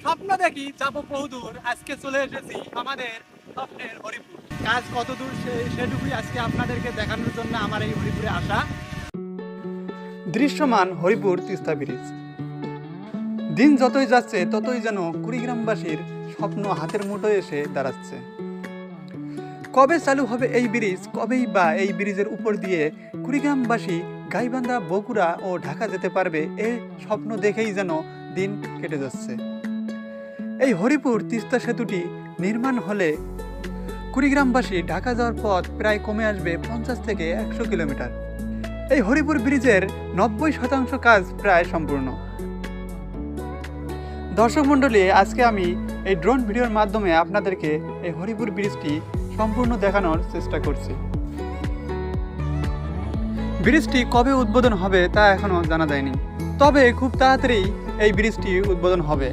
স্বপ্ন দেখি যাব বহুদূর, আজকে চলে এসেছি আমাদের স্বপ্নের হরিপুর। কাজ কত দূর সে- সেটুকুই আজকে আপনাদেরকে দেখানোর জন্য আমার এই হরিপুরে আসা। দৃশ্যমান হরিপুর তিস্তা ব্রিজ। দিন যতই যাচ্ছে, ততই যেন কুড়িগ্রামবাসীর স্বপ্ন হাতের মুঠোয় এসে দাঁড়াচ্ছে। কবে চালু হবে এই ব্রিজ, কবেই বা এই ব্রিজের উপর দিয়ে কুড়িগ্রামবাসী গাইবান্ধা, বগুড়া ও ঢাকা যেতে পারবে এই স্বপ্ন দেখেই যেন দিন কেটে যাচ্ছে। এই হরিপুর তিস্তা সেতুটি নির্মাণ হলে কুড়িগ্রামবাসী ঢাকা যাওয়ার পথ প্রায় কমে আসবে পঞ্চাশ থেকে একশো কিলোমিটার। এই হরিপুর ব্রিজের নব্বই শতাংশ কাজ প্রায় সম্পূর্ণ। দর্শক মণ্ডলী, আজকে আমি এই ড্রোন ভিডিওর মাধ্যমে আপনাদেরকে এই হরিপুর ব্রিজটি সম্পূর্ণ দেখানোর চেষ্টা করছি। ব্রিজটি কবে উদ্বোধন হবে তা এখনও জানা যায়নি। তবে খুব তাড়াতাড়ি এই ব্রিজটি উদ্বোধন হবে।